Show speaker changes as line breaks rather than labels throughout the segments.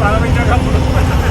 来了，
我
们家看不能出门。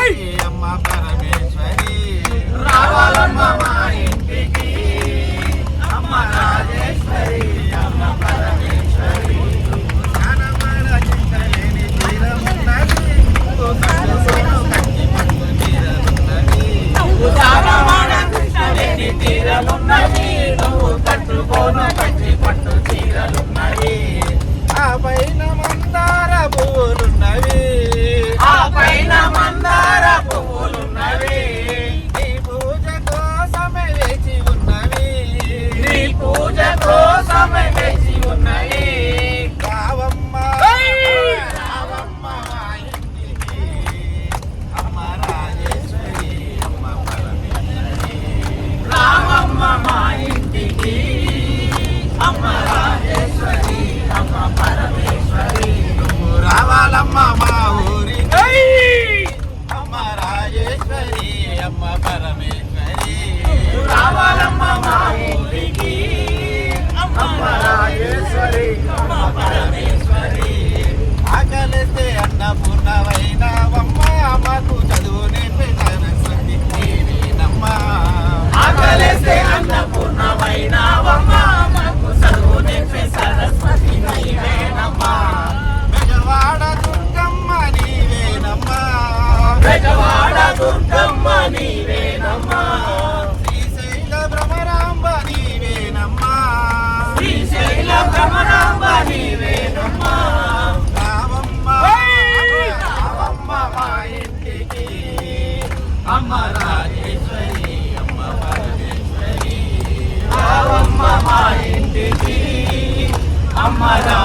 అమ్మ పరమేశ్వరి
మా ఇంటికి అమ్మ రాజేశ్వరి
అమ్మ పరమేశ్వరి జ్ఞానమాన చింతలేని తీరమున్నది
జ్ఞానమాన భ్రమరాంబ నీవేనమ్మా.
శ్రీశైల భ్రమరాంబ నీవేనమ్మా.
శ్రీశైల భ్రమరాంబ నీవేనమ్మా.
రావమ్మ రావమ్మ మా ఇంటికి. అమ్మ రాజేశ్వరి అమ్మ పరమేశ్వరి.
రావమ్మ మా ఇంటికి. అమ్మ
రా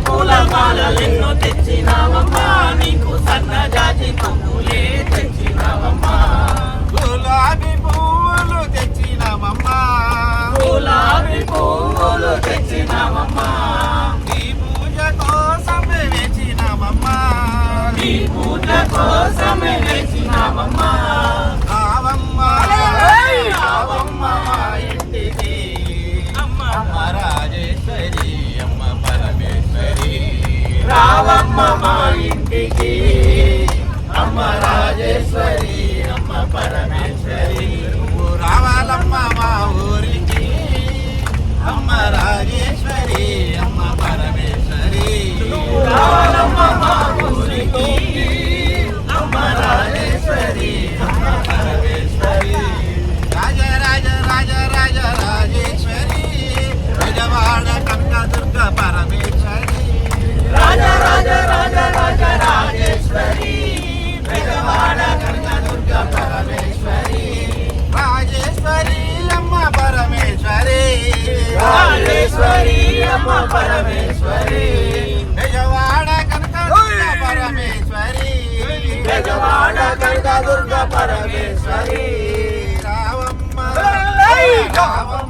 పూల
మాలలెన్నో తెచ్చినావమ్మా. నీకు సన్న జాతి పువ్వులే తెచ్చినావమ్మా.
గులాబీ పువ్వులు తెచ్చినావమ్మా.
గులాబీ పువ్వులు తెచ్చినావమ్మా.
నీ పూజ కోసం వేచినావమ్మా.
నీ పూజ
కోసం వేచినావమ్మా. పరమేశ్వరి
రావాలమ్మ మా ఊరికి. అమ్మ రాజేశ్వరి అమ్మ పరమేశ్వరి. రావాలమ్మ
మా కనకదుర్గ పరమేశ్వరి. రావమ్మ. రావమ్మ.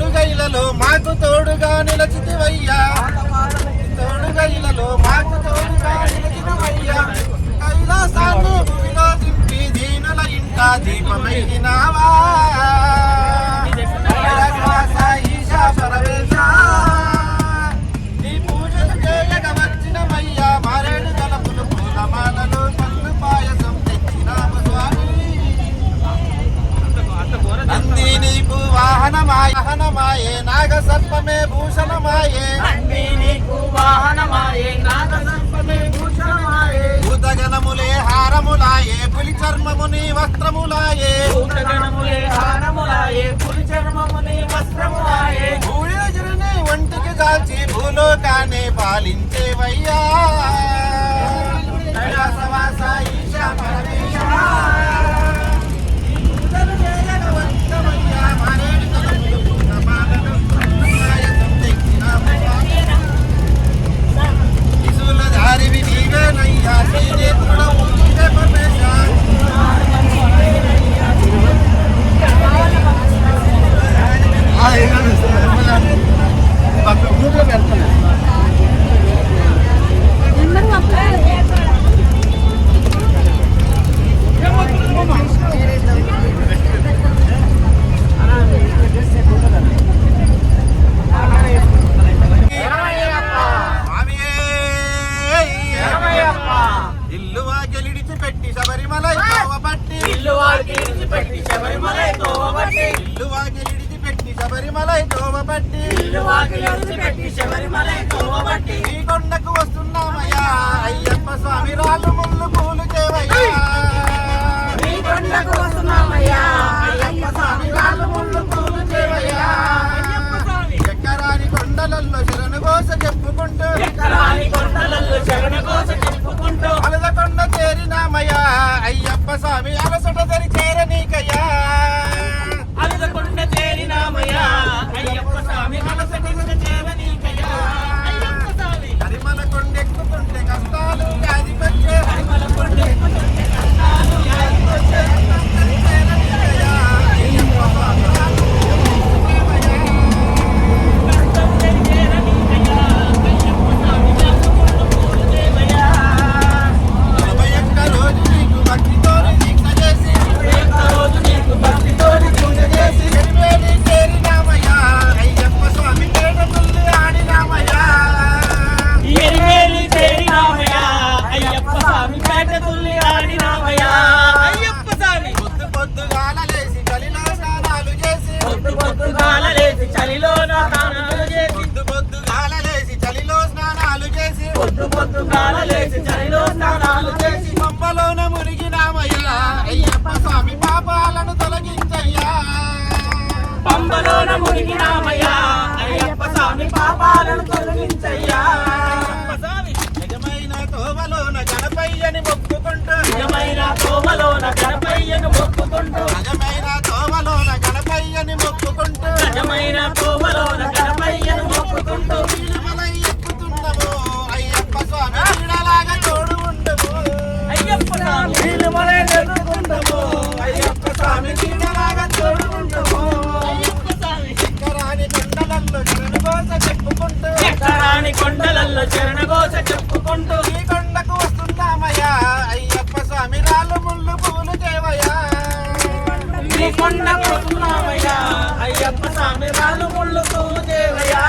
తోడుగైలలో మాకు తోడుగా నిలచితివయ్యా. తోడుగా తోడుగైలలో మాకు తోడుగా నిలచితివయ్యా. కైలాసాన్ని భూమిలో తిప్పి దీనుల ఇంట దీపమైనావా నాగసర్పమే భూషణమాయే.
అన్నీ
భూతగణములే హారములాయే పులి చర్మముని వస్త్రములాయే.
భూతగణములే హారములాయే పులి చర్మముని వస్త్రములాయే.
భూళజుని ఒంటికి దాల్చి భూలోకాన్ని పాలించేవయ్యా. I got it. ఇల్లు వాకిలిడిచి పెట్టి శబరిమల పట్టి
ఇల్లు వాకిలిడిచి పెట్టి శబరిమల
ఇల్లు వాకిలిడిచి పెట్టి శబరిమల పట్టి
ఇల్లు పెట్టి శబరిమల పట్టి
ఈ కొండకు వస్తున్నామయ్యా. అయ్యప్ప స్వామి రాళ్ళు ముళ్ళు పూలు చేవయ్యా
ఈ కొండకు వస్తున్నామయ్యా. అయ్యప్ప స్వామి
అలసట దరి చేరనీకయ్యా పొద్దు
పొద్దు
కాలలేసి చలిలో స్నానాలు చేసి
పంపలోన మునిగినామయ్యా. అయ్యప్ప స్వామి పాపాలను తొలగించయ్యా.
పంబలోన మునిగినామయ్యా. అయ్యప్ప స్వామి పాపాలను తొలగించయ్యా.
నిజమైన తోవలోన గణపయ్యని మొక్కుకుంటూ.
నిజమైన తోమలోన గణపయ్యను మొక్కుకుంటూ.
నిజమైన తోవలోన గణపయ్యని మొక్కుకుంటూ.
నిజమైన తోమలోన గణపయ్యను మొక్కుకుంటూ.
కొండలల్లో
చరణఘోష చెప్పుకుంటూ
ఈ కొండకు వస్తున్నామయ్యా అయ్యప్ప స్వామి రాళ్ళు ముళ్ళు పూలు చేవయ్యా
ఈ కొండ పోతున్నామయ్యా అయ్యప్ప స్వామి రాళ్ళు ముళ్ళు తూలు దేవయ్యా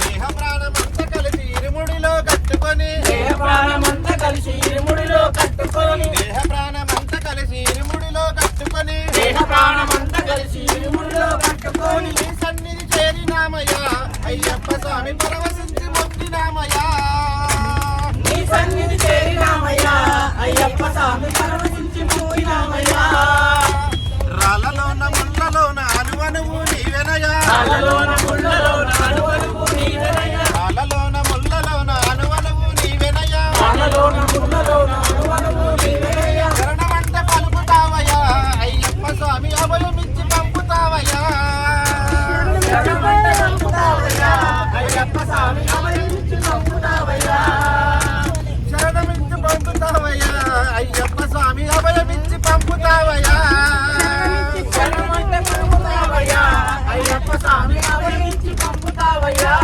దేహ ప్రాణమంతా కలిసి ఇరుముడిలో కట్టుకొని
దేహ ప్రాణమంతా కలిసి ఇరుముడిలో కట్టుకొని
దేహ ప్రాణమంతా కలిసి ఇరుముడిలో కట్టుకొని
దేహ ప్రాణమంతా కలిసి ఇరుముడిలో కట్టుకొని
సన్నిధి చేరినామయ్యా. అయ్యప్ప స్వామి పరవశించి మొక్కినామయ్యా
నీ సన్నిధి చేరినామయ్యా అయ్యప్ప స్వామి పరవశించి మొక్కినామయ్యా
రాళ్ళలోన ముళ్ళలోన అనువనువు
ముళ్ళలోన అణు ఆమె అవరించి పంపుతావయ్యా.